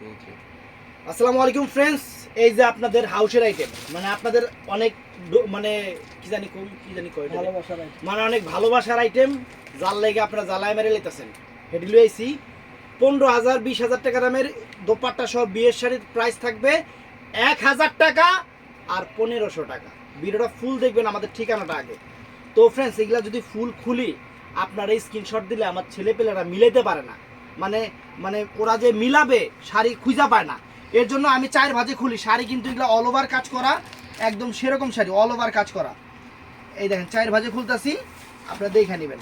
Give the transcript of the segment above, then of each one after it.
আসসালামু আলাইকুম ফ্রেন্ডস এই যে আপনাদের হাউসের আইটেম মানে আপনাদের অনেক মানে কি জানি কোন কি জানি কয় ভালোবাসার মানে অনেক ভালোবাসার আইটেম যার লেগে আপনারা জ্বালায় মেরে লেতেছেন হেডি লইছি পনেরো হাজার বিশ হাজার টাকা দামের দোপাট্টা সহ বিয়ের শাড়ির প্রাইস থাকবে এক হাজার টাকা আর পনেরোশো টাকা। ভিডিওটা ফুল দেখবেন আমাদের ঠিকানাটা আগে। তো ফ্রেন্ডস এগুলা যদি ফুল খুলি আপনারা স্ক্রিনশট দিলে আমার ছেলেপেলেরা মিলাইতে পারে না। মানে মানে ওরা যে মিলাবে, শাড়ি খুঁজা পায় না। এর জন্য আমি চায়ের ভাজে খুলি। শাড়ি কিন্তু এগুলো অল ওভার কাজ করা, একদম সেরকম শাড়ি অল ওভার কাজ করা। এই দেখেন, চায়ের ভাজে খুলতেছি, আপনারা দেখে নেবেন।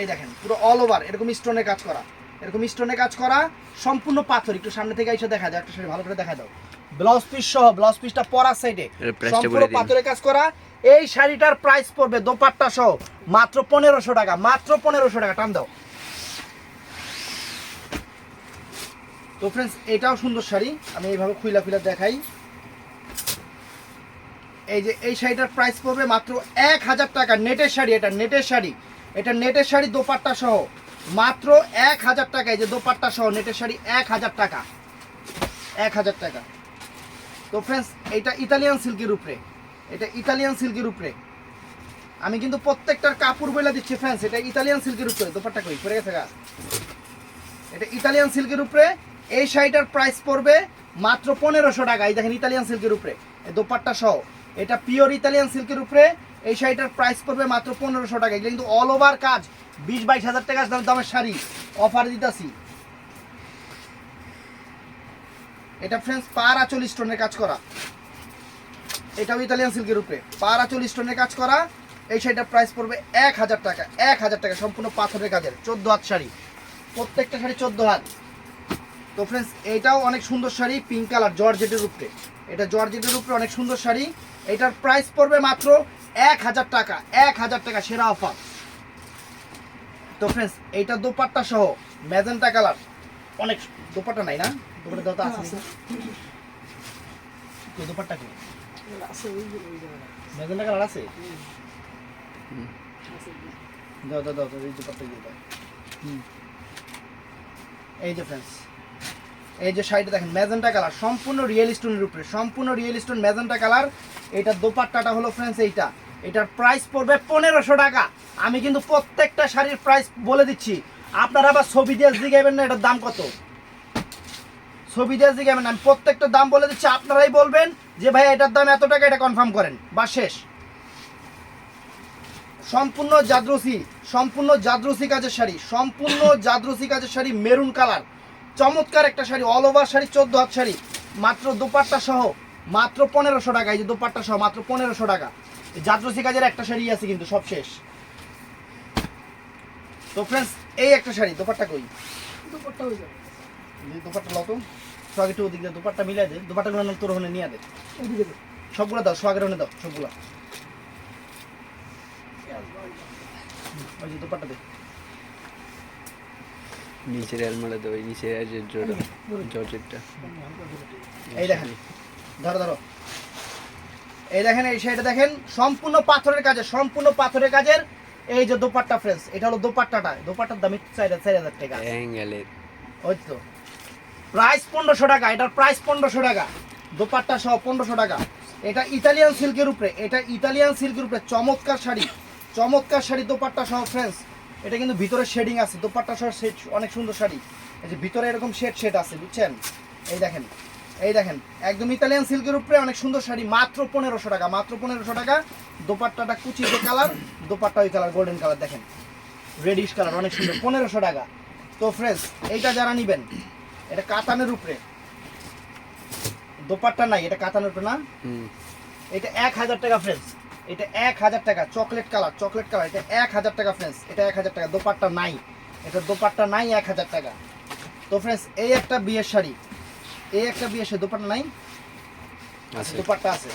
এই দেখেন, পুরো অল ওভার এরকম স্টোনের কাজ করা। এরকম স্টোনের কাজ করা, সম্পূর্ণ পাথর, একটু সামনে থেকে এসে দেখা যায়, একটা শাড়ি ভালো করে দেখা দাও ব্লাউজ পিস সহ ব্লাউজ পিসটা পরার সাইডে সম্পূর্ণ পাথরের কাজ করা। এই শাড়িটার প্রাইস পড়বে দোপাট্টা সহ মাত্র পনেরোশো টাকা মাত্র পনেরোশো টাকা টান দাও। তো ফ্রেন্ডস এটাও সুন্দর শাড়ি আমি এইভাবে খুইলা খুইলা দেখাই। এই যে এই শাড়িটার প্রাইস পড়বে মাত্র এক হাজার টাকা নেটের শাড়ি এটা নেটের শাড়ি। এটা নেটের শাড়ি দোপাট্টা সহ মাত্র এক হাজার টাকা এই যে দোপাট্টা সহ নেটের শাড়ি এক হাজার টাকা। এক হাজার টাকা। তো ফ্রেন্ডস এটা ইতালিয়ান সিল্কের উপরে এটা ইতালিয়ান সিল্কের উপরে আমি কিন্তু প্রত্যেকটার কাপড় বলে দিচ্ছি ফ্রেন্ডস এটা ইতালিয়ান সিল্কের উপরে দোপাট্টা কই? পড়ে গেছে গা। এটা ইতালিয়ান সিল্কের উপরে এই শাড়িটার প্রাইস পড়বে মাত্র পনেরোশো টাকা। এই দেখেন ইতালিয়ান সিল্কের উপরে দোপাট্টা সহ। এটা পিওর ইতালিয়ান সিল্কের উপরে এই শাড়িটার প্রাইস পড়বে মাত্র পনেরোশো টাকা। কিন্তু অল ওভার কাজ। বিশ বাইশ হাজার টাকা দাম- দামের শাড়ি। অফার দিতাছি। এটা ফ্রেন্ডস পার আচল স্টোনের কাজ করা। এটাও ইতালিয়ান সিল্কের উপরে। পার আচল স্টোনের কাজ করা। এই শাড়িটার প্রাইস পড়বে এক হাজার টাকা। এক হাজার টাকা, সম্পূর্ণ পাথরের কাজের, চোদ্দ হাত শাড়ি। প্রত্যেকটা শাড়ি চোদ্দ হাত। তো ফ্রেন্ডস এটাও অনেক সুন্দর শাড়ি পিঙ্ক কালার জর্জেটের উপরে। এটা জর্জেটের উপরে অনেক সুন্দর শাড়ি। এটার প্রাইস পড়বে মাত্র এক হাজার টাকা। এক হাজার টাকা সেরা অফার তো ফ্রেন্ডস এইটা দোপাট্টা সহ ম্যাজেন্টা কালার অনেক দোপাট্টা নাই না? দোপাট্টা দাও তো আছে। কই দোপাট্টা কি? আছে ওই যে ওই জায়গাটা ম্যাজেন্টা কালার আছে? আছে। দাও দাও দাও দাও, এই দোপাট্টা দিয়ে দাও। এই যে ফ্রেন্ডস এই যে শাড়িটা দেখেন ম্যাজেন্টা কালার সম্পূর্ণ রিয়েল স্টোনের উপরে সম্পূর্ণ রিয়েল স্টোন ম্যাজেন্টা কালার। এটা দোপাট্টাটা হলো ফ্রেন্ডস এইটা। এটার প্রাইস পড়বে পনেরোশো টাকা। আমি কিন্তু প্রত্যেকটা শাড়ির প্রাইস বলে দিচ্ছি। আপনারা আবার ছবি দিয়ে জিগাইবেন না এটার দাম কত? ছবি দিয়ে জিগাইবেন না। আমি প্রত্যেকটা দাম বলে দিচ্ছি, আপনারাই বলবেন যে ভাই এটার দাম এত টাকা, এটা কনফার্ম করেন। বা শেষ। সম্পূর্ণ জাদ্রসি সম্পূর্ণ জাদ্রসি কাজের শাড়ি, সম্পূর্ণ জাদ্রসি কাজের শাড়ি, মেরুন কালার। চমৎকার একটা শাড়ি অল ওভার শাড়ি, চোদ্দ হাত শাড়ি, মাত্র দোপাট্টা সহ, মাত্র পনেরোশো টাকা। এই যে দোপাট্টা সহ, মাত্র পনেরোশো টাকা। জাদ্রসি কাজের একটা শাড়ি আছে কিন্তু, সব শেষ। তো ফ্রেন্ডস এই একটা শাড়ি, দোপাট্টা কই? দুপুরটা হয়ে যাবে এই দোপাট্টা লাও তো সোয়াগ একটু ওদিক দিয়ে দোপাট্টা মিলাই দে দোপাট্টাগুলো নাম তোর ওখানে নিয়ে দে। সবগুলো দাও সোয়াগের ওখানে দাও সবগুলো। ওই যে দোপাট্টা দে। নিচের আলমারা দেবো নিচের আছে জর্জেটটা। এই দেখেন ধরো ধরো। এই দেখেন এই শাড়িটা দেখেন সম্পূর্ণ পাথরের কাজের সম্পূর্ণ পাথরের কাজের এই যে দোপাট্টা ফ্রেন্স এটা হলো দোপাট্টাটা। দোপাট্টার দাম একটু চার চার হাজার টাকা অ্যাঙ্গেলের ওই তো। প্রাইস পনেরোশো টাকা, এটার প্রাইস পনেরোশো টাকা। দোপাট্টা সহ পনেরোশো টাকা। এটা ইতালিয়ান সিল্কের উপরে, এটা ইতালিয়ান সিল্কের উপরে চমৎকার শাড়ি চমৎকার শাড়ি দোপাট্টা সহ ফ্রেন্স এটা কিন্তু ভিতরে শেডিং আছে, দোপাট্টা সহ শেড অনেক সুন্দর শাড়ি। এই যে ভিতরে এরকম শেড শেড আছে, বুঝছেন? এই দেখেন এই দেখেন, একদম ইতালিয়ান সিল্কের উপরে অনেক সুন্দর শাড়ি, মাত্র পনেরোশো টাকা, মাত্র পনেরোশো টাকা। দোপাট্টাটা কুচি যে কালার দোপাট্টা ওই কালার গোল্ডেন কালার দেখেন। রেডিশ কালার অনেক সুন্দর, পনেরোশো টাকা। তো ফ্রেন্স এইটা যারা নিবেন এটা কাতানের উপরে। দোপাট্টা নাই এটা কাতানের উপরে না? হুম। এটা এক হাজার টাকা ফ্রেন্স এটা এক হাজার টাকা চকলেট কালার চকলেট কালার এটা এক হাজার টাকা ফ্রেন্স এটা এক হাজার টাকা দোপাট্টা নাই। এটা দোপাট্টা নাই এক হাজার টাকা। তো ফ্রেন্স এই একটা বিয়ের শাড়ি এই একটা বিয়ের শাড়ি দোপাট্টা নাই? আছে। দোপাট্টা আছে।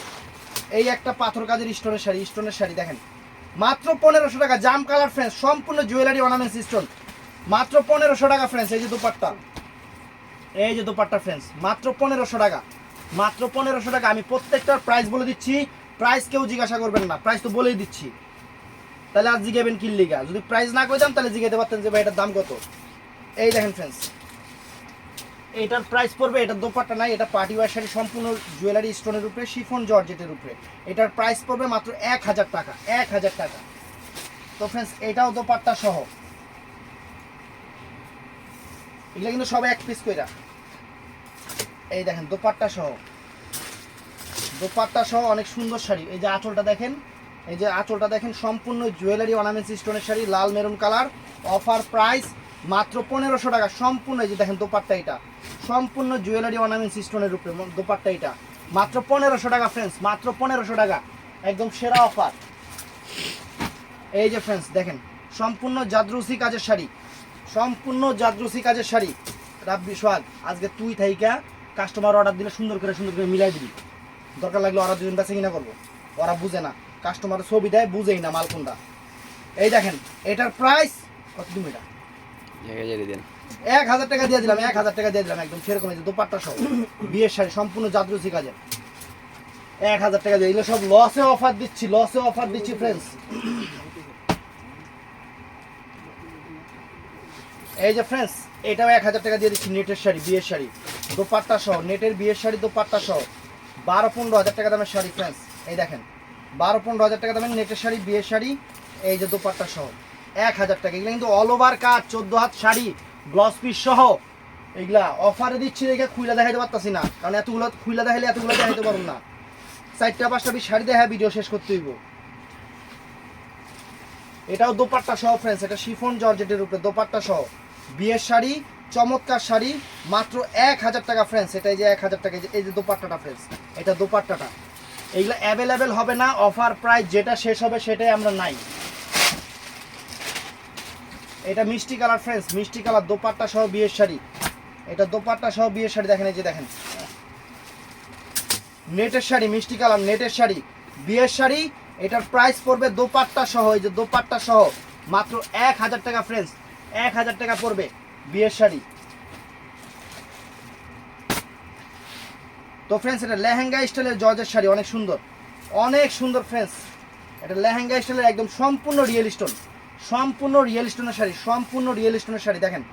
এই একটা পাথর কাজের স্টোনের শাড়ি স্টোনের শাড়ি দেখেন। মাত্র পনেরোশো টাকা জাম কালার ফ্রেন্স সম্পূর্ণ জুয়েলারি অর্নামেন্টস স্টোন মাত্র পনেরোশো টাকা ফ্রেন্স এই যে দোপাট্টা। এই যে দোপাট্টা ফ্রেন্স মাত্র পনেরোশো টাকা। মাত্র পনেরোশো টাকা, আমি প্রত্যেকটার প্রাইস বলে দিচ্ছি। প্রাইস কেউ জিজ্ঞাসা করবেন না প্রাইস তো বলেই দিচ্ছি। তাহলে আজ জিগাবেন কিল্লিগা যদি প্রাইস না করে দাম তাহলে জিগাতে পারতেন যে ভাই, এটার দাম কত? এই দেখেন ফ্রেন্স এটার প্রাইস পড়বে এটা দোপাট্টা নাই, এটা পার্টি ওয়ার শাড়ি সম্পূর্ণ জুয়েলারি স্টোনের উপরে শিফন জর্জেটের উপরে। এটার প্রাইস পড়বে মাত্র এক হাজার টাকা, এক হাজার টাকা। তো ফ্রেন্ডস এটাও দোপাট্টা সহ। এগুলো কিন্তু সব এক পিস কইরা। এই দেখেন, দোপাট্টা সহ। দোপাট্টা সহ অনেক সুন্দর শাড়ি। এই যে আঁচলটা দেখেন, এই যে আঁচলটা দেখেন, সম্পূর্ণ জুয়েলারি অর্নামেন্টস স্টোনের শাড়ি, লাল মেরুন কালার। অফার প্রাইস মাত্র পনেরোশো টাকা। সম্পূর্ণ এই যে দেখেন, দোপাট্টা এটা। সম্পূর্ণ জুয়েলারি অর্নামেন্টস স্টোনের উপরে দোপাট্টা এটা। মাত্র পনেরোশো টাকা ফ্রেন্ডস মাত্র পনেরোশো টাকা। একদম সেরা অফার এই যে ফ্রেন্ডস দেখেন, সম্পূর্ণ জাদ্রুসি কাজের শাড়ি। সম্পূর্ণ জাদ্রুসি কাজের শাড়ি। রাব্বি সোহাগ আজকে তুই থাইকা কাস্টমার অর্ডার দিলে সুন্দর করে সুন্দর করে মিলাই দিবি। দরকার লাগলে ওরা দুজন বেছে কিনা করব। ওরা বুঝে না। কাস্টমার ছবি দেয় বুঝেই না মাল কোনটা এই দেখেন এটার প্রাইস কত তুমি এটা? এক দেন। হাজার টাকা দিয়ে দিলাম এক হাজার টাকা দিয়ে দিলাম একদম সেরকম যে দোপাট্টা সহ। বিয়ের শাড়ি সম্পূর্ণ জাদ্রুসি কাজের। এক হাজার টাকা দিয়ে এগুলো সব লসে অফার দিচ্ছি লসে অফার দিচ্ছি ফ্রেন্ডস এই যে ফ্রেন্ডস এটাও এক হাজার টাকা দিয়ে দিচ্ছি, নেটের শাড়ি, বিয়ের শাড়ি। দোপাট্টা সহ, নেটের বিয়ের শাড়ি, দোপাট্টা সহ। বারো পনেরো হাজার টাকা দামের শাড়ি ফ্রেন্ডস এই দেখেন। বারো পনেরো হাজার টাকা দামের নেটের শাড়ি, বিয়ের শাড়ি, এই যে দোপাট্টা সহ। এক হাজার টাকা, এগুলো কিন্তু অল ওভার কাজ চোদ্দ হাত শাড়ি গ্লস পিস সহ। এগুলা অফারে দিচ্ছি দেখে খুইলা দেখাইতে পারতাছি না, কারণ এতগুলো খুইলা দেখাইলে এতগুলো দেখাইতে পারুন না। চারটা পাঁচটা পিস শাড়ি দেখা ভিডিও শেষ করতে হইব। এটাও দোপাট্টা সহ ফ্রেন্ডস এটা শিফন জর্জেটের উপরে, দোপাট্টা সহ। বিয়ের শাড়ি, চমৎকার শাড়ি, মাত্র এক হাজার টাকা ফ্রেন্ডস এটাই যে এক হাজার টাকা, এই যে- দোপাট্টাটা ফ্রেন্ডস এটা দোপাট্টাটা। এইগুলো অ্যাভেলেবেল হবে না অফার প্রাইস যেটা শেষ হবে সেটাই আমরা নাই। এটা মিষ্টি কালার ফ্রেন্ডস মিষ্টি কালার দোপাট্টা সহ বিয়ের শাড়ি। এটা দোপাট্টা সহ বিয়ের শাড়ি, দেখেন এই যে, দেখেন। নেটের শাড়ি, মিষ্টি কালার নেটের শাড়ি, বিয়ের শাড়ি, এটার প্রাইস পড়বে দোপাট্টা সহ, এই যে দোপাট্টা সহ, মাত্র এক হাজার টাকা ফ্রেন্ডস এক হাজার টাকা পড়বে বিয়ের শাড়ি। তো ফ্রেন্ডস এটা লেহেঙ্গা স্টাইলের জর্জের শাড়ি, অনেক সুন্দর। অনেক সুন্দর ফ্রেন্ডস এটা লেহেঙ্গা স্টাইলের একদম সম্পূর্ণ রিয়েল স্টোন সম্পূর্ণ রিয়েল স্টোনের শাড়ি, সম্পূর্ণ রিয়েল স্টোনের শাড়ি, দেখেন,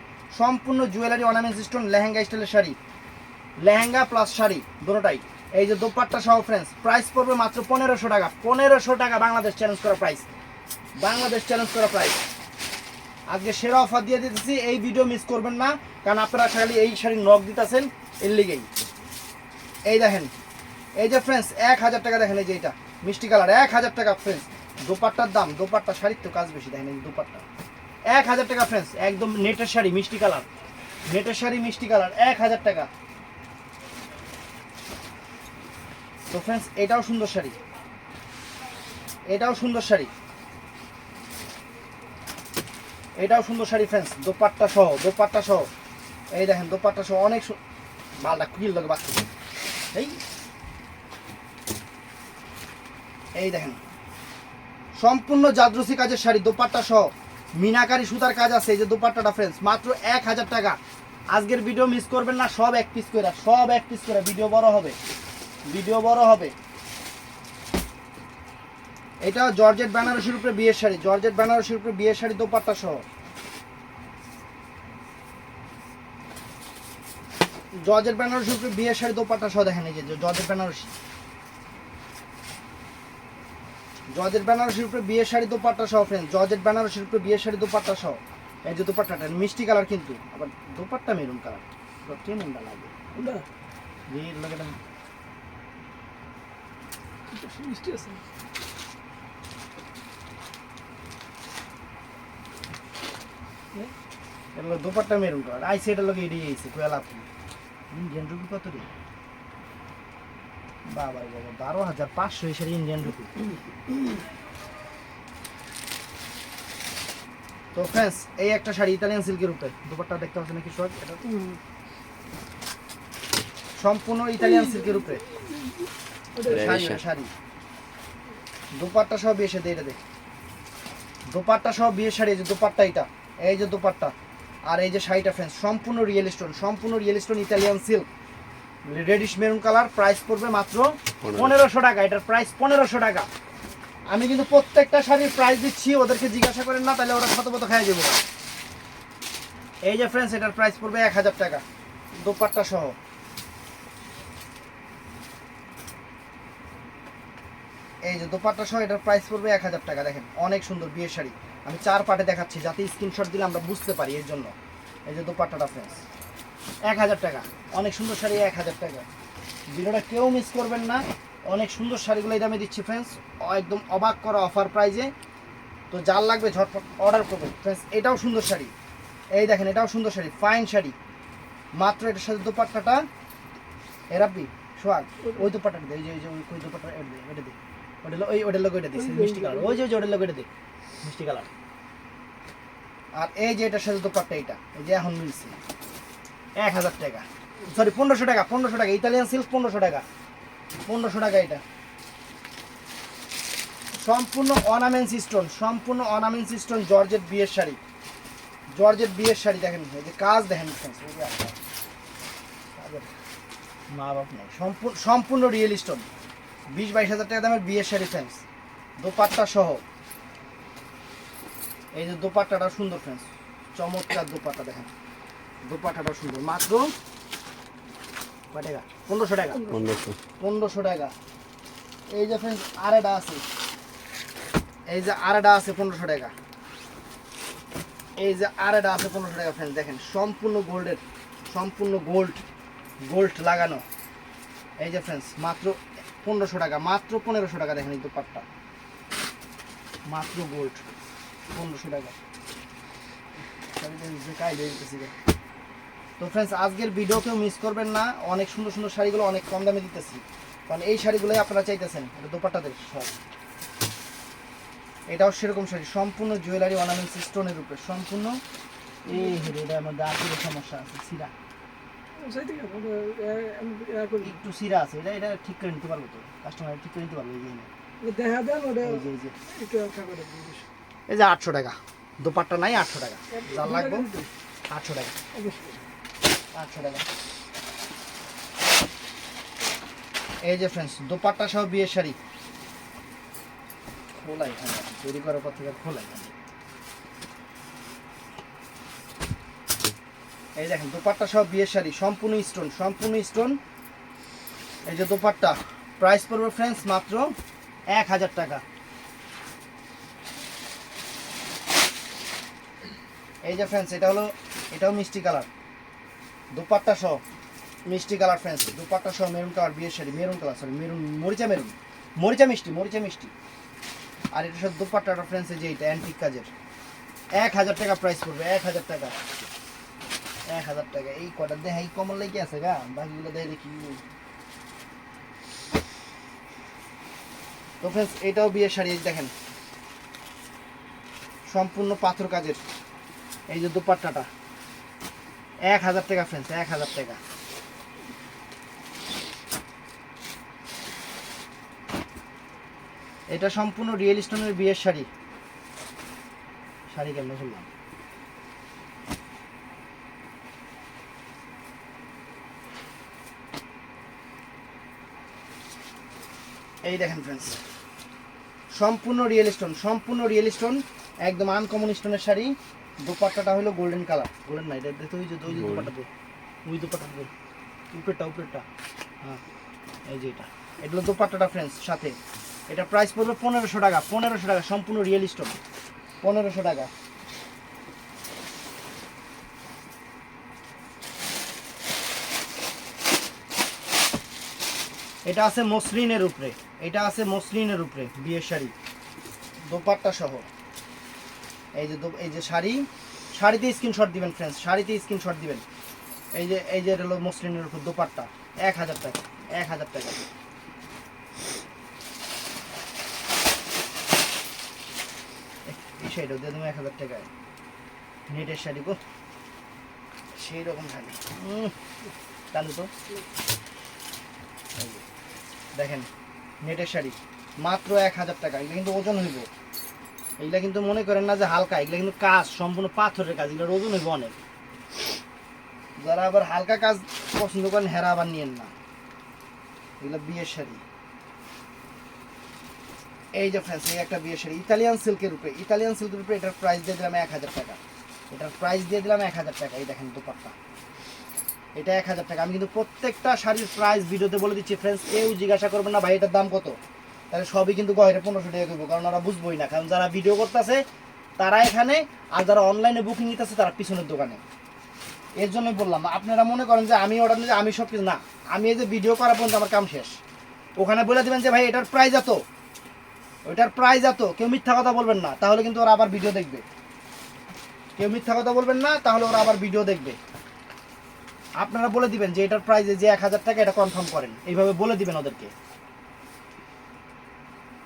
সম্পূর্ণ জুয়েলারি অর্নামেন্টস স্টোন লেহেঙ্গা স্টাইলের শাড়ি, লেহেঙ্গা প্লাস শাড়ি, দুটোটাই। এই যে দোপাট্টা সহ ফ্রেন্ডস প্রাইস পড়বে মাত্র পনেরোশো টাকা পনেরোশো টাকা বাংলাদেশ চ্যালেঞ্জ করা প্রাইস বাংলাদেশ চ্যালেঞ্জ করা প্রাইস আজকে সেরা অফার দিয়ে দিতেছি। এই ভিডিও মিস করবেন না, কারণ আপনারা খালি এই শাড়ি নখ দিতেছেন এর লিগেই। এই দেখেন, এই যে ফ্রেন্ডস এক হাজার টাকা দেখেন এই যে এটা। মিষ্টি কালার, এক হাজার টাকা ফ্রেন্ডস দোপাট্টার দাম, দোপাট্টা শাড়ির তো কাজ বেশি দেখেন এই দোপাট্টা? এক হাজার টাকা ফ্রেন্ডস একদম নেটের শাড়ি, মিষ্টি কালার। নেটের শাড়ি, মিষ্টি কালার, এক হাজার টাকা। তো ফ্রেন্ডস এটাও সুন্দর শাড়ি। এটাও সুন্দর শাড়ি। এটাও সুন্দর শাড়ি ফ্রেন্ডস দোপাট্টা সহ দোপাট্টা সহ। এই দেখেন, দোপাট্টা সহ অনেক মালটা কুইল লাগে বাচ্চা। এই। এই দেখেন। সম্পূর্ণ জাদ্রসি কাজের শাড়ি, দোপাট্টা সহ। মিনাকারি সুতার কাজ আছে এই যে দোপাট্টাটা ফ্রেন্ডস মাত্র এক হাজার টাকা। আজকের ভিডিও মিস করবেন না, সব এক পিস করে, সব এক পিস করে। ভিডিও বড় হবে। ভিডিও বড় হবে। এটা জর্জেট বেনারসির উপরে বিয়ের শাড়ি, জর্জেট বেনারসির উপরে বিয়ের শাড়ি, দোপাট্টা সহ। জর্জেট বেনারসির উপরে বিয়ের শাড়ি দোপাট্টা সহ দেখেন এই যে জর্জেট বেনারসি। জর্জেট বেনারসির উপরে বিয়ের শাড়ি দোপাট্টা সহ ফ্রেন্ড জর্জেট বেনারসির উপরে বিয়ের শাড়ি দোপাট্টা সহ। এই যে দোপাট্টাটা মিষ্টি কালার কিন্তু আবার দোপাট্টা মেরুন কালার। ট্রেনিংটা লাগে। মিষ্টি আছে। এটা হলো দোপাট্টা মেরুন কালার। আইসি এটা লোক এড়িয়ে আইসি কোয়ালা আপনি ইন্ডিয়ান রুপি কত রে? বাবা বাবা বারো হাজার পাঁচশো হিসেবে ইন্ডিয়ান রুপি। তো ফ্রেন্ডস এই একটা শাড়ি ইতালিয়ান সিল্কের উপরে। দোপাট্টা দেখতে পাচ্ছেন নাকি সোহাগ এটা সম্পূর্ণ ইতালিয়ান সিল্কের উপরে। শাড়ি শাড়ি। শাড়ি সহ বিয়ে সাথে এটা দেখ। দোপাট্টা সহ বিয়ে শাড়ি এই যে দোপাট্টা এটা এই যে দোপাট্টা। আর এই যে শাড়িটা ফ্রেন্ডস সম্পূর্ণ রিয়েল স্টোন সম্পূর্ণ real stone Italian silk reddish maroon colour price পড়বে মাত্র পনেরোশো। টাকা এটার প্রাইস পনেরোশো টাকা। আমি কিন্তু প্রত্যেকটা শাড়ির প্রাইস দিচ্ছি ওদেরকে জিজ্ঞাসা করেন না তাহলে ওরা শত মতো খাই যাব এই যে ফ্রেন্ডস এটার প্রাইস পড়বে এক হাজার টাকা দোপাট্টা সহ। এই যে দোপাট্টা সহ এটার প্রাইস পড়বে এক হাজার টাকা দেখেন অনেক সুন্দর বিয়ের শাড়ি। আমি চার পাটে দেখাচ্ছি, যাতে স্ক্রিনশট দিলে আমরা বুঝতে পারি এর জন্য। এই যে দোপাট্টাটা ফ্রেন্ডস এক হাজার টাকা। অনেক সুন্দর শাড়ি, এক হাজার টাকা। ভিডিওটা কেউ মিস করবেন না। অনেক সুন্দর শাড়িগুলো এই দামে দিচ্ছি ফ্রেন্ডস একদম অবাক করা অফার প্রাইজে তো যার লাগবে ঝটপট অর্ডার করবেন। ফ্রেন্ডস এটাও সুন্দর শাড়ি। এই দেখেন, এটাও সুন্দর শাড়ি ফাইন শাড়ি। মাত্র এটার সাথে দোপাট্টাটা। এরাপি সোহাগ ওই দোপাট্টাটা দে ওই যে ওই দোপাট্টা এটা দে। ওটা ওই ওটার লোক ওইটা মিষ্টি কালার ওই যে ওটার লোক ওইটা মিষ্টি কালার আর এই যে এটার সাথে দোপাট্টা এটা এই যে এখন মিলছে এক হাজার টাকা। সরি পনেরোশো টাকা পনেরোশো টাকা। ইতালিয়ান সিল্ক পনেরোশো টাকা। পনেরোশো টাকা এটা। সম্পূর্ণ অর্নামেন্টস স্টোন সম্পূর্ণ অর্নামেন্টস স্টোন জর্জেট বিয়ের শাড়ি। জর্জেট বিয়ের শাড়ি দেখেন, এই যে কাজ দেখেন মা বাপ নেই। সম্পূর্ণ সম্পূর্ণ রিয়েল স্টোন বিশ বাইশ হাজার টাকা দামের বিয়ের শাড়ি ফ্রেন্ডস দোপাট্টা সহ। এই যে দোপাট্টাটা সুন্দর ফ্রেন্ডস চমৎকার দোপাট্টা দেখেন। দোপাট্টাটা সুন্দর। মাত্র টাকা পনেরোশো টাকা। পনেরোশো। টাকা। এই যে ফ্রেন্ডস আরেটা আছে। এই যে আরেটা আছে পনেরোশো টাকা। এই যে আরেটা আছে পনেরোশো টাকা ফ্রেন্ডস দেখেন। সম্পূর্ণ গোল্ডের সম্পূর্ণ গোল্ড গোল্ড লাগানো। এই যে ফ্রেন্ডস মাত্র পনেরোশো টাকা, মাত্র পনেরোশো টাকা দেখেন এই দোপাট্টা। মাত্র গোল্ড পনেরোশো টাকা। তো ফ্রেন্ডস আজকের ভিডিও কেউ মিস করবেন না, অনেক সুন্দর সুন্দর শাড়িগুলো অনেক কম দামে দিতেছি। কারণ এই শাড়িগুলোই আপনারা চাইতেছেন, এটা দোপাট্টাদের সব। এটাও সেরকম শাড়ি, সম্পূর্ণ জুয়েলারি অর্নামেন্টস স্টোনের উপরে, সম্পূর্ণ এই এটার মধ্যে আর্থিক সমস্যা আছে, সিরা। সেই থেকে করি। একটু সিরা আছে এটা এটা ঠিক করে নিতে পারব তো কাস্টমার ঠিক করে নিতে পারব এই যে দেখা দেন ওটা এই যে এই যে। একটু হালকা করে এই যে আটশো টাকা দোপাট্টা নাই আটশো টাকা। যার লাগবে আটশো টাকা। আটশো টাকা। এই যে ফ্রেন্ডস দোপাট্টা সহ বিয়ের শাড়ি। খোলাই এখানে তৈরি করার পর থেকে খোলাই এখানে। এই দেখেন, দোপাট্টা সহ বিয়ের শাড়ি, সম্পূর্ণ স্টোন সম্পূর্ণ স্টোন এই যে দোপাট্টা প্রাইস পড়বে ফ্রেন্ডস মাত্র এক হাজার টাকা। এই যে ফ্রেন্ডস এটা হলো, এটাও মিষ্টি কালার দুপাট্টা সহ মিষ্টি কালার ফ্রেন্ডস দুপাট্টা সহ মেরুন কালার বিয়ের sari maroon colour sorry maroon মরিচা মেরুন মরিচা মিষ্টি মরিচা মিষ্টি। আর এটা সব দুপাট্টাটা ফ্রেন্ডস যে এটা অ্যান্টিক কাজের। এক হাজার টাকা প্রাইস পড়বে, এক হাজার টাকা। এক হাজার টাকা। এই কটার দেখ এই কমল লেগে আছে গা, বাকিগুলো দেখে দেখি। তো ফ্রেন্ডস এটাও বিয়ের শাড়ি দেখেন। সম্পূর্ণ পাথর কাজের। এই যে দুপাট্টাটা। এক হাজার টাকা ফ্রেন্ডস এক হাজার টাকা। এটা সম্পূর্ণ রিয়েল স্টোনের বিয়ের শাড়ি। শাড়ি কেমন শুনলাম? এই দেখেন ফ্রেন্ডস সম্পূর্ণ রিয়েল স্টোন সম্পূর্ণ রিয়েল স্টোন একদম আনকমন স্টোনের শাড়ি। দোপাট্টাটা হলো গোল্ডেন কালার গোল্ডেন না এটা দেখতে ওই যে ওই যে. দোপাট্টা ওই দোপাট্টা দে উপরেরটা উপরেরটা হ্যাঁ এই যে এটা। এগুলো দোপাট্টাটা ফ্রেন্ডস সাথে। এটা প্রাইস পড়বে পনেরোশো টাকা পনেরোশো টাকা সম্পূর্ণ রিয়েল স্টোন পনেরোশো টাকা। এটা আছে মসলিনের উপরে, এটা আছে মসলিনের উপরে, বিয়ের শাড়ি, দোপাট্টা সহ। এই যে এই যে শাড়ি, শাড়িতে স্ক্রিনশট দিবেন ফ্রেন্ডস শাড়িতে স্ক্রিনশট দিবেন। এই যে এই যে এটা হলো মসলিনের উপর দোপাট্টা, এক হাজার টাকা, এক হাজার টাকা। এই শাড়িটাও দিয়ে দেবো এক হাজার টাকায়। নেটের শাড়ি গো। সেই রকম শাড়ি চালু তো। দেখেন, নেটের শাড়ি। মাত্র এক হাজার টাকা, এগুলো কিন্তু ওজন হইব। এগুলা কিন্তু মনে করেন না যে হালকা, এগুলা কিন্তু কাজ, সম্পূর্ণ পাথরের কাজ, এগুলোর ওজন হইব অনেক। যারা আবার হালকা কাজ পছন্দ করেন, হেরা আবার নিয়েন না। এগুলো বিয়ের শাড়ি। এই যে ফ্রেন্ডস এই একটা বিয়ের শাড়ি, ইতালিয়ান সিল্কের উপরে, ইতালিয়ান সিল্কের উপরে এটার প্রাইস দিয়ে দিলাম এক হাজার টাকা। এটার প্রাইস দিয়ে দিলাম এক হাজার টাকা, এই দেখেন দোপাট্টা। এটা এক হাজার টাকা। আমি কিন্তু প্রত্যেকটা শাড়ির প্রাইস ভিডিওতে বলে দিচ্ছি ফ্রেন্ডস কেউ জিজ্ঞাসা করবেন না ভাই, এটার দাম কত? তাহলে সবই কিন্তু গয়টা পনেরোশো টাকা করব, কারণ ওরা বুঝবোই না। কারণ যারা ভিডিও করতেছে, তারা এখানে, আর যারা অনলাইনে বুকিং নিতেছে, তারা পিছনের দোকানে। এর জন্যই বললাম, আপনারা মনে করেন যে আমি অর্ডার নিয়ে আমি সব কিছু না, আমি এই যে ভিডিও করা পর্যন্ত আমার কাম শেষ। ওখানে বলে দিবেন যে, ভাই, এটার প্রাইস এত। ওইটার প্রাইস এত। কেউ মিথ্যা কথা বলবেন না, তাহলে কিন্তু ওরা আবার ভিডিও দেখবে। কেউ মিথ্যা কথা বলবেন না, তাহলে ওরা আবার ভিডিও দেখবে। আপনারা বলে দিবেন যে এটার প্রাইস যে এক হাজার টাকা এটা কনফার্ম করেন। এইভাবে বলে দিবেন ওদেরকে।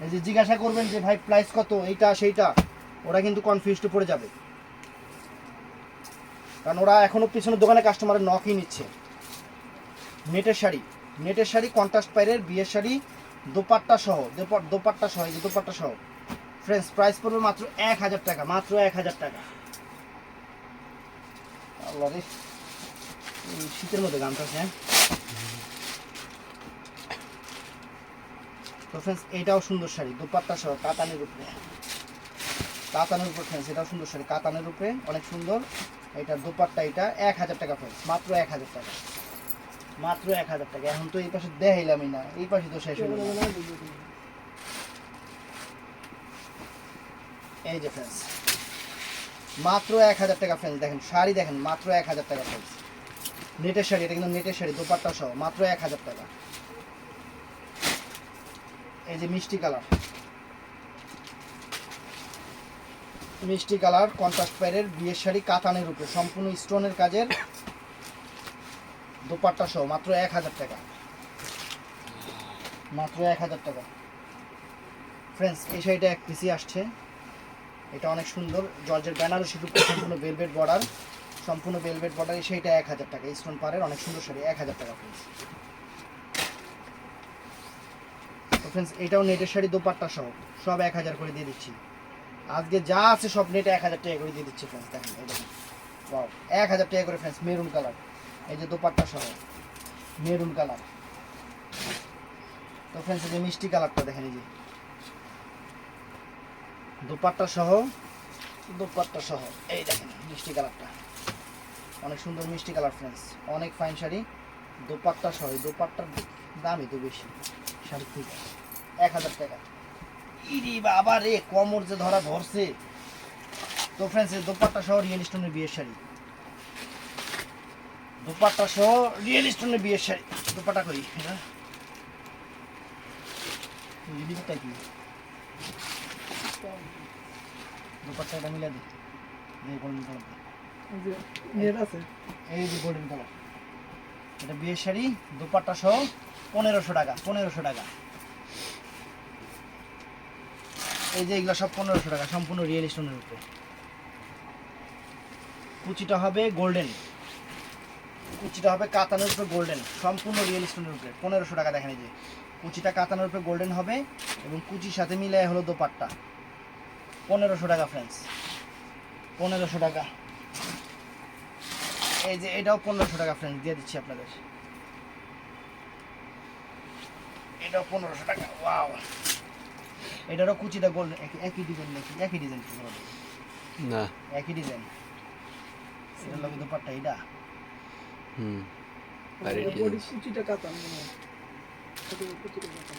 এই যে জিজ্ঞাসা করবেন যে, ভাই প্রাইস কত? এইটা, সেইটা। ওরা কিন্তু কনফিউজড পড়ে যাবে। কারণ ওরা এখনও পিছনের দোকানে কাস্টমারের নকই নিচ্ছে। নেটের শাড়ি। নেটের শাড়ি কন্ট্রাস্ট পাইরের বিয়ের শাড়ি, দোপাট্টা সহ, দোপা- দোপাট্টা সহ যে দোপাট্টা সহ। ফ্রেন্ডস প্রাইস পড়বে মাত্র এক হাজার টাকা, মাত্র এক হাজার টাকা। আল্লাহ শীতের মধ্যে গানটা হ্যাঁ? তো ফ্রেন্ডস এইটাও সুন্দর শাড়ি, দোপাট্টা সহ কাতানের উপরে। কাতানের উপর ফ্রেন্ডস এটাও সুন্দর শাড়ি, কাতানের উপরে, অনেক সুন্দর। এটা দোপাট্টা, এটা এক হাজার টাকা ফ্রেন্ডস মাত্র এক হাজার টাকা। মাত্র এক হাজার টাকা। এখন তো এই পাশে দেখাইলামই না, এই পাশে তো শেষ হলো এই যে ফ্রেন্ডস মাত্র এক হাজার টাকা ফ্রেন্ডস দেখেন, শাড়ি দেখেন, মাত্র এক হাজার টাকা ফ্রেন্ডস নেটের শাড়ি, এটা কিন্তু নেটের শাড়ি, দোপাট্টা সহ, মাত্র এক হাজার টাকা। এই যে মিষ্টি কালার। মিষ্টি কালার কন্ট্রাস্ট প্যারের বিয়ের শাড়ি কাতানের উপরে, সম্পূর্ণ স্টোনের কাজের দোপাট্টা সহ, মাত্র এক হাজার টাকা। মাত্র এক হাজার টাকা। ফ্রেন্ডস এই শাড়িটা এক পিসি আসছে। এটা অনেক সুন্দর, জর্জের বেনারসি উপরে সম্পূর্ণ ভেলভেট বর্ডার সম্পূর্ণ ভেলভেট বর্ডার সেইটা এক হাজার টাকা স্টোন পারের অনেক সুন্দর শাড়ি, এক হাজার টাকা ফ্রেন্ডস এটাও নেটের শাড়ি, দোপাট্টা সহ, সব এক হাজার করে দিয়ে দিচ্ছি। আজকে যা আছে সব নেটে এক হাজার টাকা করে দিয়ে দিচ্ছি ফ্রেন্ডস দেখেন দেখেন। এক হাজার টাকা করে ফ্রেন্ডস মেরুন কালার এই যে দোপাট্টা সহ মেরুন কালার তো ফ্রেন্ডস এই যে মিষ্টি কালারটা দেখেন, এই যে। দোপাট্টা সহ দোপাট্টা সহ, এই দেখেন, মিষ্টি কালারটা অনেক সুন্দর মিষ্টি কালার ফ্রেন্ডস অনেক ফাইন শাড়ি। দোপাট্টা সহ দোপাট্টার দামই তো বেশি। শাড়ি থেকে এক হাজার টাকা। ইরি বাবা রে, কমর যে ধরা ধরছে। তো ফ্রেন্ডস এই দোপাট্টা সহ রিয়েল স্টোনের বিয়ের শাড়ি। দোপাট্টা সহ রিয়েল স্টোনের বিয়ের শাড়ি। দোপাট্টা করি হ্যাঁ। জিনিসটা কি? দোপাট্টাটা মিলা দি। এই গোল্ডেন কালার নেট আছে। এই যে গোল্ডেন কালার এটা বিয়ের শাড়ি দোপাট্টা সহ পনেরোশো টাকা পনেরোশো টাকা। এই যে এগুলো সব পনেরোশো টাকা সম্পূর্ণ রিয়েল স্টোনের উপরে। কুচিটা হবে গোল্ডেন কুচিটা হবে কাতানের উপরে গোল্ডেন সম্পূর্ণ রিয়েল স্টোনের উপরে। পনেরোশো টাকা দেখেন যে। কুচিটা কাতানের উপরে গোল্ডেন হবে এবং কুচির সাথে মিলে হলো দোপাট্টা। পনেরোশো টাকা ফ্রেন্ডস পনেরোশো টাকা। এই যে এটাও পনেরোশো টাকা ফ্রেন্ডস দিয়ে দিচ্ছি আপনাদের। এটাও পনেরোশো টাকা ওয়াও এটারও কুচিটা গোল্ড একই ডিজাইন নাকি? একই ডিজাইন না। একই ডিজাইন এটার লগে দোপাট্টা এটা হুম। আর এটি বডি কুচিটা কাতাম মনে এটা কুচিটা কাতাম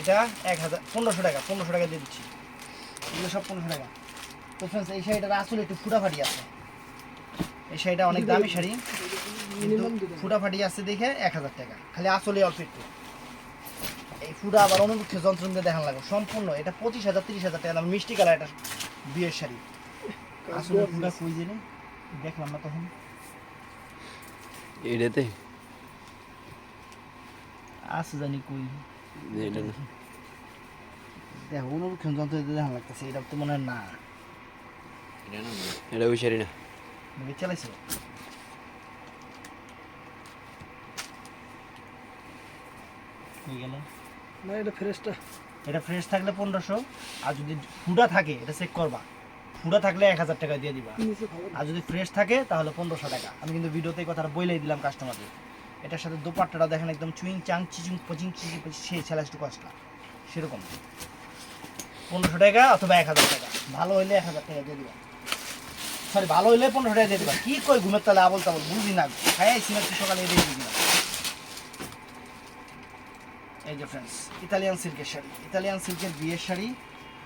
এটা এক হাজার পনেরোশো টাকা পনেরোশো টাকা দিয়ে দিচ্ছি। এগুলো সব পনেরোশো টাকা। তো ফ্রেন্ডস এই শাড়িটার আসলে একটু ফুটাফাটি আছে। এই শাড়িটা অনেক দামি শাড়ি কিন্তু ফুটাফাটি আছে দেখে এক হাজার টাকা। খালি আসলে অল্প একটু। এই ফুটা আবার অনুপক্ষে যন্ত্র দিয়ে দেখান লাগবে। সম্পূর্ণ এটা পঁচিশ হাজার তিরিশ হাজার টাকা মিষ্টি কালার এটা বিয়ের শাড়ি। আসলে ফুটা কই জেনে? দেখলাম না তখন। এটাতে আছে জানি কই। দেখো অনুপক্ষণ যন্ত্র দিয়ে দেখান লাগতেছে এটা তো মনে হয় না। এটা ওই শাড়ি না? নাকি চালাইছে গেল। না এটা ফ্রেশটা এটা ফ্রেশ থাকলে পনেরোশো আর যদি ফুটা থাকে এটা চেক করবা। ফুটা থাকলে এক হাজার টাকা দিয়ে দিবা। আর যদি ফ্রেশ থাকে তাহলে পনেরোশো টাকা। আমি কিন্তু ভিডিওতে কথাটা বলেই দিলাম কাস্টমারদের এটার সাথে দোপাট্টাটা দেখেন একদম চুইং চাং চিচিং পচিং চিচি সেই কষ্টটা সেরকম। পনেরোশো টাকা অথবা এক হাজার টাকা। ভালো হইলে এক হাজার টাকা দিয়ে দিবা। সরি ভালো হইলে পনেরো টাকা দিয়ে দেবা। কি কই ঘুমের তালে আবল তাবল বুঝি না। খাইছি না সকালে দিয়ে দিবি এই যে ফ্রেন্ডস ইতালিয়ান সিল্কের শাড়ি। ইতালিয়ান সিল্কের বিয়ের শাড়ি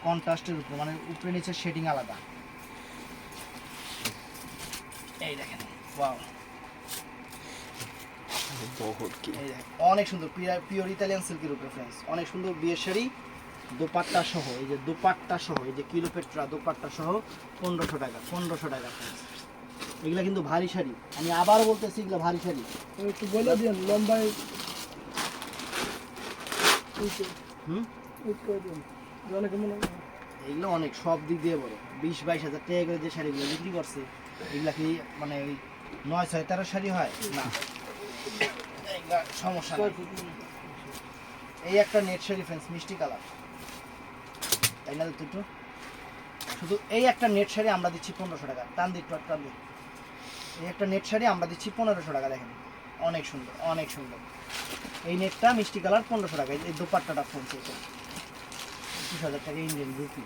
কন্ট্রাস্টের উপরে মানে উপরে নিচে শেডিং আলাদা। এই দেখেন ওয়াও অনেক সুন্দর পিওর ইতালিয়ান সিল্কের উপরে ফ্রেন্ডস অনেক সুন্দর বিয়ের শাড়ি। দোপাট্টা সহ এই যে দোপাট্টা সহ এই যে কিলোপেট্রা দোপাট্টা সহ পনেরোশো টাকা পনেরোশো টাকা এগুলা কিন্তু ভারী শাড়ি। আমি আবার বলতেছি এগুলো ভারী শাড়ি। একটু বলে দিন লম্বায় হুম? এগুলো অনেক সব দিক দিয়ে বড়। বিশ বাইশ হাজার টাকা করে যে শাড়িগুলো বিক্রি করছে এগুলা কি মানে ওই নয় ছয় তেরো শাড়ি হয়? না। সমস্যা এই একটা নেট শাড়ি ফ্রেন্ডস মিষ্টি কালার। তাই না একটু শুধু এই একটা নেট শাড়ি আমরা দিচ্ছি পনেরোশো টাকা। টান দিই আর টান দিই। এই একটা নেট শাড়ি আমরা দিচ্ছি পনেরোশো টাকা, দেখেন। অনেক সুন্দর অনেক সুন্দর। এই নেটটা মিষ্টি কালার পনেরোশো টাকা, এই দোপাট্টাটা ফ্রেন্ডস এটা পঁচিশ হাজার টাকা ইন্ডিয়ান রুপি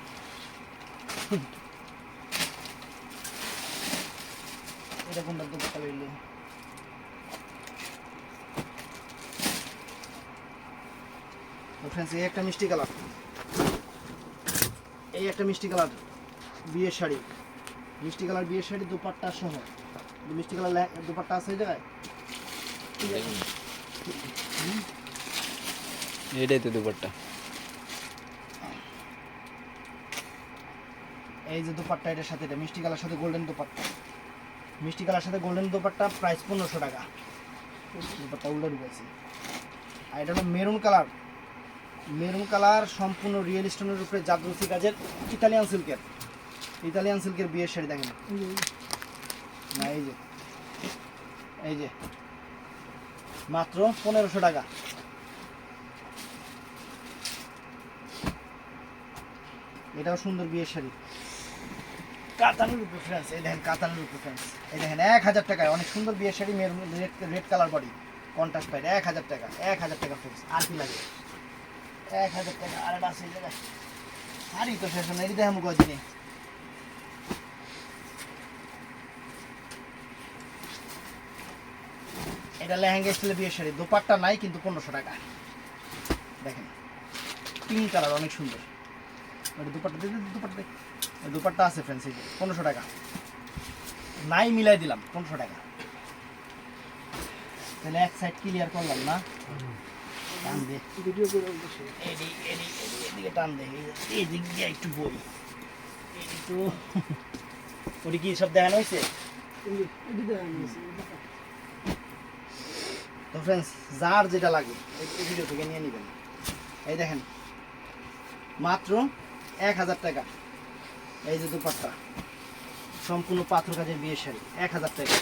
কোনটা দোপাট্টা বেরলো ফ্রেন্ডস এই একটা মিষ্টি কালার। এই একটা মিষ্টি কালার বিয়ের শাড়ি। মিষ্টি কালার বিয়ের শাড়ি দুপাট্টা সহ। মিষ্টি কালার দুপাট্টা আছে এই জায়গায়? এটাই তো দুপাট্টা। এই যে দুপাট্টা এটার সাথে এটা। মিষ্টি কালার সাথে গোল্ডেন দুপাট্টা। মিষ্টি কালার সাথে গোল্ডেন দুপাট্টা প্রাইস পনেরোশো টাকা। দুপাট্টা উল্টে ঢুকেছে আর এটা হলো মেরুন কালার মেরুন কালার, সম্পূর্ণ রিয়েল স্টোনের উপরে জাদরসি কাজের ইতালিয়ান সিল্কের ইতালিয়ান সিল্কের বিয়ের শাড়ি দেখেন। না, এই যে। এই যে। মাত্র পনেরোশো টাকা। এটাও সুন্দর বিয়ের শাড়ি। কাতানের উপরে ফ্রেন্স এই দেখেন কাতানের উপরে ফ্রেন্স এই দেখেন এক হাজার টাকায়, অনেক সুন্দর বিয়ের sari, maroon red red colour body contrast pied এক হাজার টাকা, এক হাজার টাকা ফ্রেন্স আর কি লাগে? আর একটা তো শেষ না এটি দেখেন কদিনে। এটা লেহেঙ্গা স্টাইলে বিয়ের শাড়ি, দোপাট্টা নাই কিন্তু পনেরোশো টাকা। দেখেন পিঙ্ক কালার অনেক সুন্দর। ওটা দুপাট্টা দিতে দুপাট্টা দুপাট্টা আছে ফ্রেন্ডস পনেরোশো টাকা। নাই মিলাই দিলাম, পনেরোশো টাকা। তাহলে এক সাইড ক্লিয়ার করলাম না? টান দে ভিডিও করে এদিক এদিক এদিক এদিকে টান দে। দিয়ে একটু বই একটু। ওটি কি সব দেখানো হয়েছে? তো ফ্রেন্ডস যার যেটা লাগে এই ভিডিও থেকে নিয়ে নেবেন। এই দেখেন মাত্র এক হাজার টাকা। এই যে দুপাট্টা সম্পূর্ণ পাথর কাজের বিয়ের শাড়ি এক হাজার টাকা।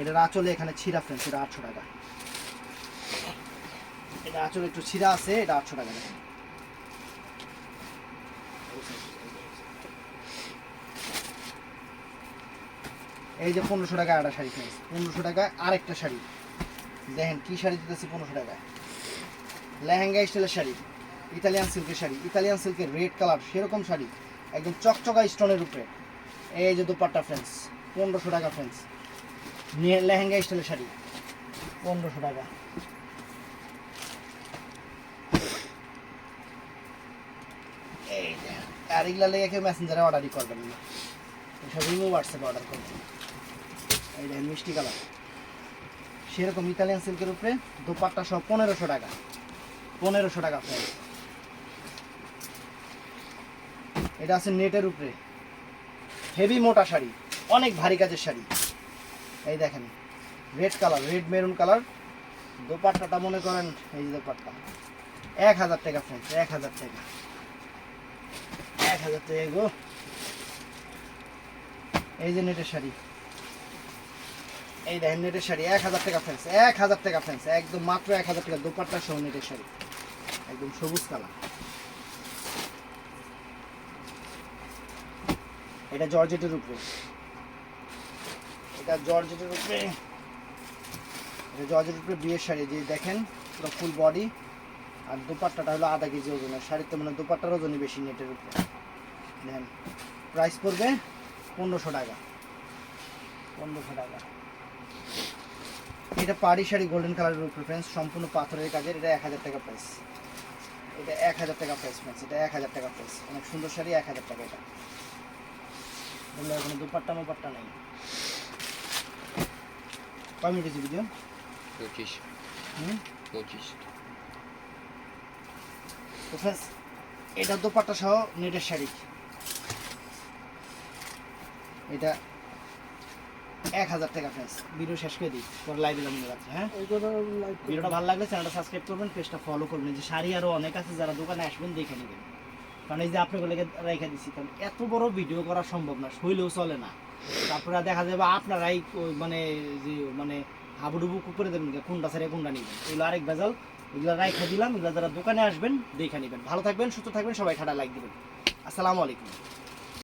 এটার আঁচলে এখানে ছিঁড়া ফ্রেন্ডস এটা আটশো টাকা। এটা আঁচলে একটু ছিঁড়া আছে, এটা আটশো টাকা দেখেন। এই যে পনেরোশো টাকা একটা শাড়ি ফ্রেন্ডস পনেরোশো টাকায় আরেকটা শাড়ি। দেখেন কি শাড়ি দিতেছি পনেরোশো টাকায়। লেহেঙ্গা স্টাইলের শাড়ি, ইতালিয়ান সিল্কের শাড়ি, ইতালিয়ান সিল্কের রেড কালার সেরকম শাড়ি, একদম চকচকা স্টোনের উপরে। এই যে দুপাট্টা ফ্রেন্ডস পনেরোশো টাকা ফ্রেন্ডস নিয়ে লেহেঙ্গা স্টাইলের শাড়ি। পনেরোশো টাকা। আর এগুলা লেগে কেউ মেসেঞ্জারে অর্ডারই করবেন না। এসব রিমুভ হোয়াটসঅ্যাপে অর্ডার করবেন এই দেখেন মিষ্টি কালার। সেরকম ইতালিয়ান সিল্কের উপরে দোপাট্টা সহ পনেরোশো টাকা। পনেরোশো টাকা প্রাইস এটা আছে নেটের উপরে। হেভি মোটা শাড়ি, অনেক ভারী কাজের শাড়ি। এই দেখেন red colour red maroon colour দোপাট্টাটা মনে করেন, এই যে দোপাট্টা। এক হাজার টাকা ফ্রেন্ডস এক হাজার টাকা। এক হাজার টাকা গো। এই যে নেটের শাড়ি। এই দেখেন নেটের শাড়ি, এক হাজার টাকা ফ্রেন্স এক হাজার টাকা ফ্রেন্স একদম মাত্র এক হাজার টাকা দোপাট্টা সহ নেটের শাড়ি। একদম সবুজ কালার এটা জর্জেটের উপরে। এটা জর্জেটের উপরে, এটা জর্জেটের উপরে বিয়ের শাড়ি যে দেখেন পুরো ফুল বডি আর দোপাট্টাটা হলো আধা কেজি ওজনের শাড়িতে মানে দোপাট্টার ওজনই বেশি নেটের উপরে। দেখেন প্রাইস পড়বে পনেরোশো টাকা পনেরোশো টাকা। এটা পাড়ি শাড়ি গোল্ডেন কালারের উপরে ফ্রেন্ডস সম্পূর্ণ পাথরের কাজের, এটা এক হাজার টাকা প্রাইস এটা এক হাজার টাকা প্রাইস ফ্রেন্ডস এটা এক হাজার টাকা প্রাইস অনেক সুন্দর শাড়ি, এক হাজার টাকা এটা। বলল এখানে দুপাট্টা মোপাট্টা নেই। হয়েছে ভিডিও পঁচিশ। হুম? পঁচিশ। তো ফ্রেন্ডস এটা দোপাট্টা সহ নেটের শাড়ি। এটা এক হাজার টাকা ফ্রেন্ডস। ভিডিও শেষ করে দিই পরে লাইভ দিলাম রাত্রে হ্যাঁ? ভিডিওটা ভালো লাগলে চ্যানেলটা সাবস্ক্রাইব করবেন পেজটা ফলো করবেন। যে শাড়ি আরও অনেক আছে যারা দোকানে আসবেন দেখে নেবেন। কারণ এই যে আপনাগুলোকে রেখে দিচ্ছি কারণ এত বড় ভিডিও করা সম্ভব না শৈলেও চলে না। তারপরে দেখা যাবে আপনারাই মানে যে মানে হাবুডুবু করে দেবেন কোনটা ছেড়ে কোনটা নেবেন। এগুলো আরেক ভেজাল। এগুলো রাইখা দিলাম। এগুলো যারা দোকানে আসবেন, দেখে নেবেন। ভালো থাকবেন, সুস্থ থাকবেন, সবাই খাটা লাইক দেবেন। আসসালামু আলাইকুম।